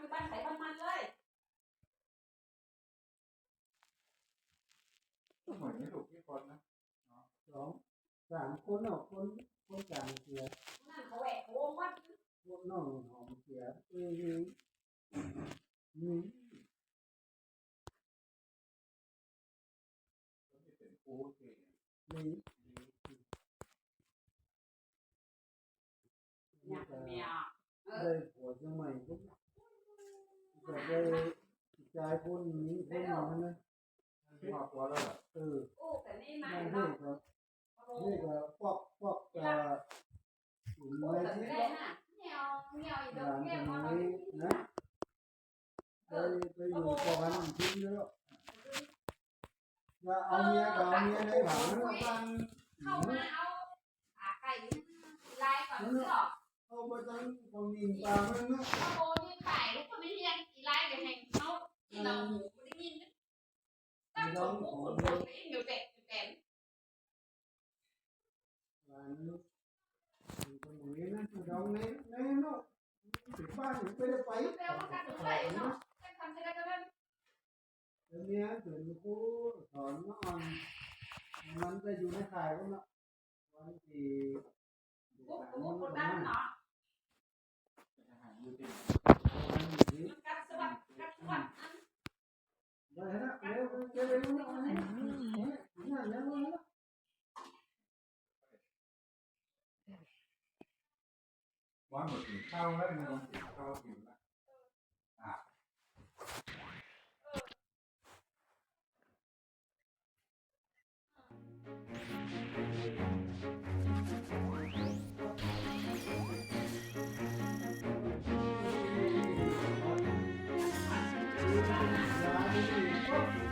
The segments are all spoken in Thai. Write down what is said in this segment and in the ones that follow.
อยู่บ้านไหนบ้านมันเลยเหมือนนี่ลูกที่คนนะสองสามคนเนาะคนคนกางเสียนั่นเขาแหวกโค้งวัดพวน้องหอมเสียเอ้ยนี่เป็นโค้งเสียนี่เนี่ยเมียเลยผัวเชียงใหม่ก็ จะได้ชายคนนี้คนนั้นนะที่ครอบครัวแล้วเหรอเออโอ้แต่นี่มานั่นเนาะนี่ก็นี่ก็พวกพวกเอ่ออยู่โอ้ในแต่ที่ไม่ได้น่ะเหี่ยวเหี่ยวอีหดอลากนแก้คมนมาเรานี้นะไปไปอยู่ก่อนทิ้งแล้วว่าเอาเมียกับเอาเมียในหลังแล้วกันเข้ามาเอาขาไก่ลายก่อนเนาะเอาไปตั้งคนดินตามันนะ เอาโบนี่ขายลูกคนไม่เรียนอีลายเดี๋ยวให้เขาอีเราหมูไม่ได้ยินตั้งสองผู้คนคนเองเดี๋ยวแตะแตะ หลานลูกอยู่ตรงนี้นะดองนี้นี่เนาะถึงบ้านถึงไปได้ไป แปลว่าการถึงได้เนาะแค่ทำจะได้ก็ได้ เดี๋ยวนี้ถึงครูสอนเนาะมันจะอยู่ในข่ายก็เนาะวันที่ ปุ๊บปุ๊บกด quá một thì sau đấy nhưng không thì sau à dạ, Thank you.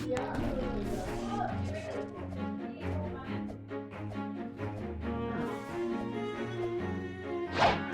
Thank you.